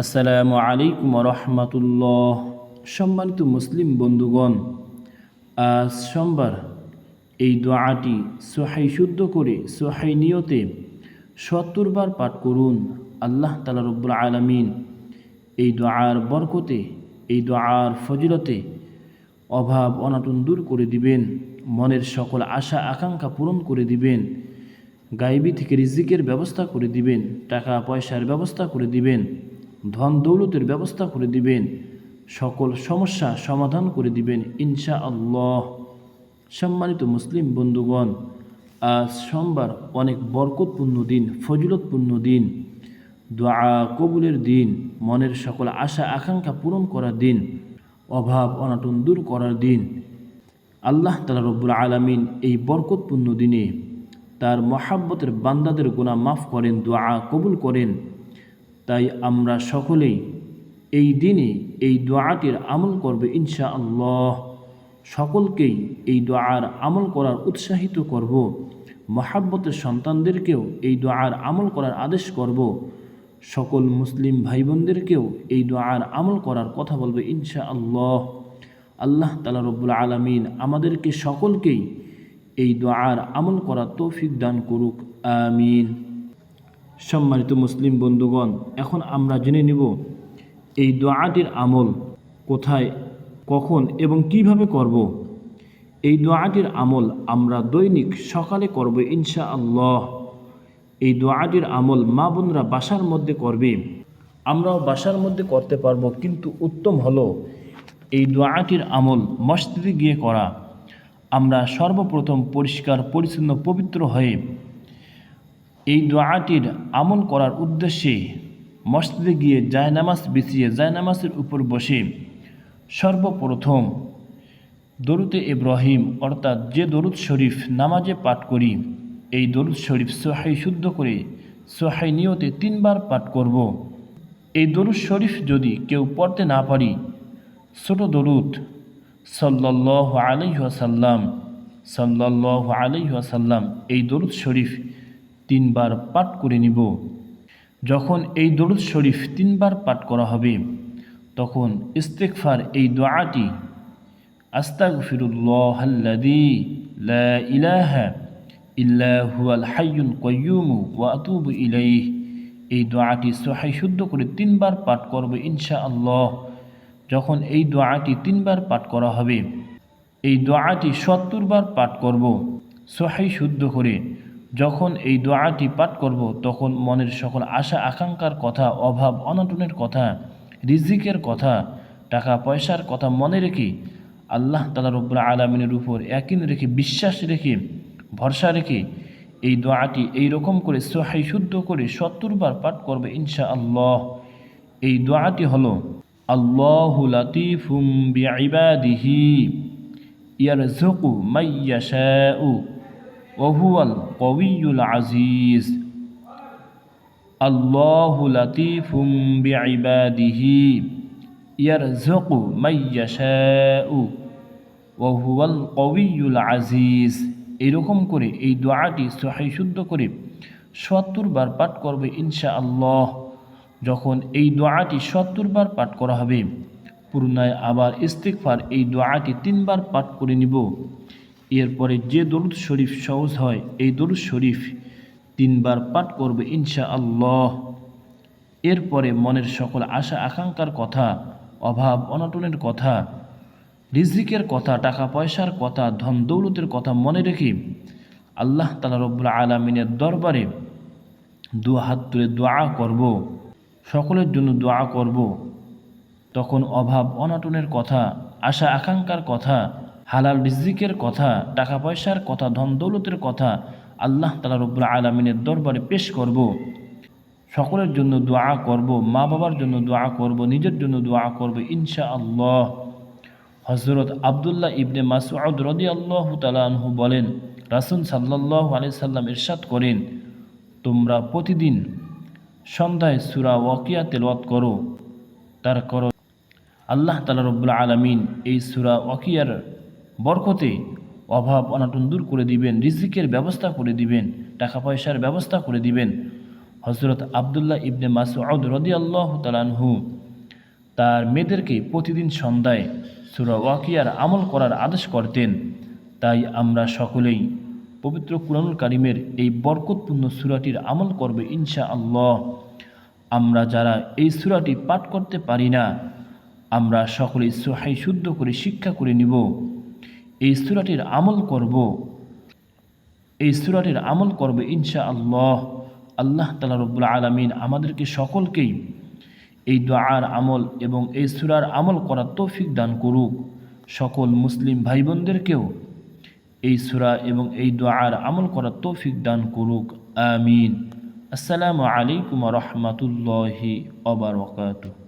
আসসালামু আলাইকুম রহমতুল্লাহ। সম্মানিত মুসলিম বন্ধুগণ, আজ সোমবার এই দোয়াটি সোহাই শুদ্ধ করে সোহাই নিয়তে সত্তর বার পাঠ করুন। আল্লাহ তালা রব্বুল আলমিন এই দোয়ার বরকতে, এই দোয়ার ফজিলতে অভাব অনাটন দূর করে দিবেন, মনের সকল আশা, আকাঙ্ক্ষা পূরণ করে দিবেন গাইবি থেকে রিজিকের ব্যবস্থা করে দিবেন টাকা পয়সার ব্যবস্থা করে দিবেন। ধন দৌলতের ব্যবস্থা করে দিবেন। সকল সমস্যা সমাধান করে দিবেন ইনশা আল্লাহ সম্মানিত মুসলিম বন্ধুগণ, আজ সোমবার অনেক বরকতপূর্ণ দিন, ফজিলতপূর্ণ দিন, দোয়া কবুলের দিন, মনের সকল আশা আকাঙ্ক্ষা পূরণ করার দিন, অভাব অনাটন দূর করার দিন। আল্লাহ তালা রব্বুল আলমিন এই বরকতপূর্ণ দিনে তার মহাব্বতের বান্দাদের গুণা মাফ করেন, দোয়া কবুল করেন। তাই আমরা সকলেই এই দিনে এই দোয়াটির আমল করবে ইনশা আল্লাহ সকলকেই এই দোয়ার আমল করার উৎসাহিত করব। মহাব্বতের সন্তানদেরকেও এই দোয়ার আমল করার আদেশ করব। সকল মুসলিম ভাই বোনদেরকেও এই দোয়ার আমল করার কথা বলবে ইনশা আল্লাহ আল্লাহ তালা রব্বুল আলমিন আমাদেরকে সকলকেই এই দোয়ার আমল করার তৌফিক দান করুক, আমিন। সম্মানিত মুসলিম বন্ধুগণ, এখন আমরা জেনে নিব এই দোয়াটির আমল কোথায়, কখন এবং কীভাবে করব। এই দোয়াটির আমল আমরা দৈনিক সকালে করব ইনশা আল্লাহ এই দোয়াটির আমল মা বোনরা বাসার মধ্যে করবে। আমরাও বাসার মধ্যে করতে পারব, কিন্তু উত্তম হলো এই দোয়াটির আমল মসজিদে গিয়ে করা। আমরা সর্বপ্রথম পরিষ্কার, পরিচ্ছন্ন, পবিত্র হয়ে এই দোয়াটির আমল করার উদ্দেশ্যে মসজিদে গিয়ে জায়নামাজ বিছিয়ে জায়নামাজের উপর বসে সর্বপ্রথম দরুতে ইব্রাহিম অর্থাৎ যে দরুদ শরীফ নামাজে পাঠ করি, এই দরুদ শরীফ সোহাই শুদ্ধ করে সোহাই নিয়তে তিনবার পাঠ করব। এই দরুদ শরীফ যদি কেউ পড়তে না পারি, ছোট দরুদ সাল্লাহ আলাইহাসাল্লাম সাল্লাহ আলাইহাসাল্লাম এই দরুদ শরীফ তিনবার পাঠ করে নিব। যখন এই দরুদ শরীফ তিনবার পাঠ করা হবে, তখন ইস্তেকফার এই দোয়াটি, আস্তাগফিরুল্লাহাল্লাযী লা ইলাহা ইল্লা হুয়াল হাইয়ুল কাইয়্যুম ওয়া আতুবু ইলাইহি। এই দোয়াটি সহাই শুদ্ধ করে তিনবার পাঠ করবে ইনশা আল্লাহ যখন এই দোয়াটি তিনবার পাঠ করা হবে, এই দোয়াটি সত্তর বার পাঠ করব সহাই শুদ্ধ করে যখন এই দোয়াটি পাঠ করব, তখন মনের সকল আশা, আকাঙ্ক্ষার কথা, অভাব, অনটনের কথা, রিজিকের কথা, টাকা, পয়সার কথা মনে রেখে আল্লাহ তালা রব্বুল আলমিনের উপর একিন রেখে, বিশ্বাস রেখে, ভরসা রেখে এই দোয়াটি এই রকম করে সোহাই শুদ্ধ করে সত্তর বার পাঠ করবে ইনশা আল্লাহ এই দোয়াটি হলো, আল্লাহ লাতিফুম বিআইবাদিহি ইয়ারযুকু মাইয়াশাউ। ওহুয়াল কবিউল আজিজ। আল্লাহ লতিফুম বিআইবাদিহি ইয়ারযুকু মাইয়াশাউ ওহুয়াল কবিউল আজিজ। এরকম করে এই দোয়াটি সহাই শুদ্ধ করে সত্তর বার পাঠ করবে ইনশা আল্লাহ যখন এই দোয়াটি সত্তর বার পাঠ করা হবে পুরনায় আবার ইস্তেকফার এই দোয়াটি তিনবার পাঠ করে নিব। এরপরে যে দরুদ শরীফ সহজ হয়, এই দরুদ শরীফ তিনবার পাঠ করবে ইনশা আল্লাহ এরপরে মনের সকল আশা আকাঙ্ক্ষার কথা, অভাব অনটনের কথা, রিজিকের কথা, টাকা পয়সার কথা, ধন দৌলতের কথা মনে রেখে আল্লাহ তালা রব্বুল আলমিনের দরবারে দু হাত তুলে দোয়া করব। সকলের জন্য দোয়া করব। তখন অভাব অনটনের কথা, আশা আকাঙ্ক্ষার কথা হালাল রিজিকের কথা, টাকা পয়সার কথা, ধন দৌলতের কথা আল্লাহ তালা রব্বুল আলমিনের দরবারে পেশ করব। সকলের জন্য দোয়া করব, মা বাবার জন্য দোয়া করব, নিজের জন্য দোয়া করব ইনশা আল্লাহ হজরত আবদুল্লাহ ইবনে মাসুদ রদি আল্লাহ তালাহু বলেন, রাসুল সাল্লাহ সাল্লাম ইরশাদ করেন, তোমরা প্রতিদিন সন্ধ্যায় সুরা ওয়াকিয়া তেলওয়াত করো তার করো আল্লাহ তালা রব্বুল আলমিন এই সুরা ওয়াকিয়ার বরকতে অভাব অনাটন দূর করে দিবেন, রিজিকের ব্যবস্থা করে দিবেন টাকা পয়সার ব্যবস্থা করে দিবেন। হজরত আবদুল্লাহ ইবনে মাসউদ রদিয়াল্লাহ তালানহু তার মেয়েদেরকে প্রতিদিন সন্ধ্যায় সুরা ওয়াকিয়ার আমল করার আদেশ করতেন। তাই আমরা সকলেই পবিত্র কুরানুল কারিমের এই বরকতপূর্ণ সুরাটির আমল করবে ইনশা আল্লাহ আমরা যারা এই সুরাটি পাঠ করতে পারি না, আমরা সকলেই সোহাই শুদ্ধ করে শিক্ষা করে নিব। এই সুরাটির আমল করব। এই সুরাটির আমল করব ইনশা আল্লাহ আল্লাহ তালা রব্বুল আলমিন আমাদেরকে সকলকেই এই দোয়ার আমল এবং এই সুরার আমল করার তৌফিক দান করুক। সকল মুসলিম ভাই বোনদেরকেও এই সুরা এবং এই দোয়ার আমল করার তৌফিক দান করুক। আমিন। আসসালামু আলাইকুম রহমতুল্লাহি অবরকাতুহ